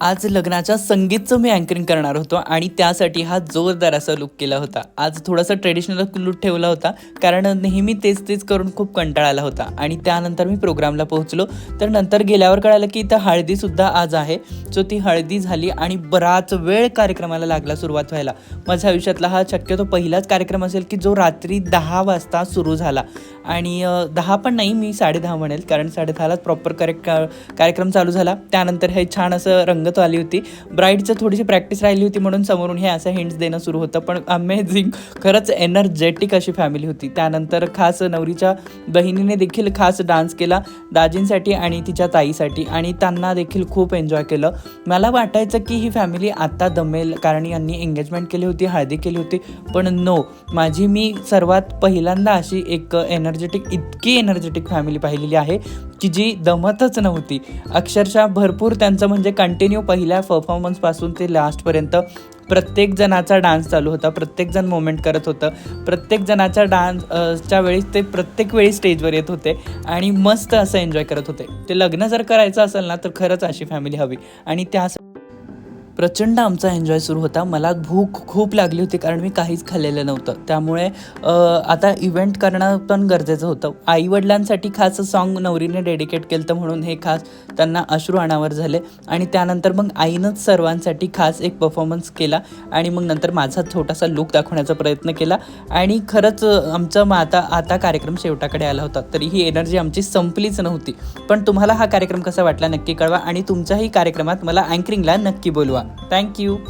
आज लग्नाच्या संगीतचं मी अँकरिंग करणार होतो आणि त्यासाठी हा जोरदार असा लुक केला होता. आज थोडासा ट्रेडिशनल लुक ठेवला होता कारण नेहमी तेच तेच करून खूप कंटाळा आला होता. आणि त्यानंतर मी प्रोग्रामला पोहोचलो. तर नंतर गेल्यावर कळालं की इथं हळदीसुद्धा आज आहे. सो ती हळदी झाली आणि बराच वेळ कार्यक्रमाला लागला सुरुवात व्हायला. माझ्या आयुष्यातला हा शक्यतो पहिलाच कार्यक्रम असेल की जो रात्री दहा वाजता सुरू झाला. आणि दहा पण नाही मी साडेदहा म्हणेल कारण साडेदहालाच प्रॉपर करेक्ट कार्यक्रम चालू झाला. त्यानंतर हे छान असं रंग रंगत आली होती. ब्राईडचं थोडीशी प्रॅक्टिस राहिली होती म्हणून समोरून हे असं हिंट्स देणं सुरू होतं. पण अमेझिंग खरंच एनर्जेटिक अशी फॅमिली होती. त्यानंतर खास नवरीच्या बहिणीने देखील खास डान्स केला दाजींसाठी आणि तिच्या ताईसाठी. आणि त्यांना देखील खूप एन्जॉय केलं. मला वाटायचं की ही फॅमिली आता दमेल कारण यांनी एंगेजमेंट केली होती हळदी केली होती. पण नो माझी मी सर्वात पहिल्यांदा अशी एक एनर्जेटिक इतकी एनर्जेटिक फॅमिली पाहिलेली आहे. की जी दमतच नव्हती. अक्षरशः भरपूर त्यांचं म्हणजे कंटिन्यू पहिल्या परफॉर्मन्सपासून ते लास्टपर्यंत प्रत्येक जणाचा डान्स चालू होता प्रत्येक जण मोमेंट करत होतं प्रत्येक जणाच्या डान्स च्या वेळी ते प्रत्येक वेळी स्टेजवर येत होते आणि मस्त असं एन्जॉय करत होते. ते लग्न जर करायचं असेल ना तर खरंच अशी फॅमिली हवी. आणि त्या प्रचंड आमचा एन्जॉय सुरू होता. मला भूक खूप लागली होती कारण मी काहीच खाल्लेलं नव्हतं. त्यामुळे आता इव्हेंट करणं पण गरजेचं होतं. आईवडिलांसाठी खास सॉन्ग नवरीने डेडिकेट केलं तर म्हणून हे खास त्यांना अश्रू अनावर झाले. आणि त्यानंतर मग आईनंच सर्वांसाठी खास एक परफॉर्मन्स केला आणि मग नंतर माझा छोटासा लुक दाखवण्याचा प्रयत्न केला. आणि खरंच आमचं मग आता आता कार्यक्रम शेवटाकडे आला होता. तरी ही एनर्जी आमची संपलीच नव्हती. पण तुम्हाला हा कार्यक्रम कसा वाटला नक्की कळवा आणि तुमच्याही कार्यक्रमात मला अँकरिंगला नक्की बोलवा. Thank you.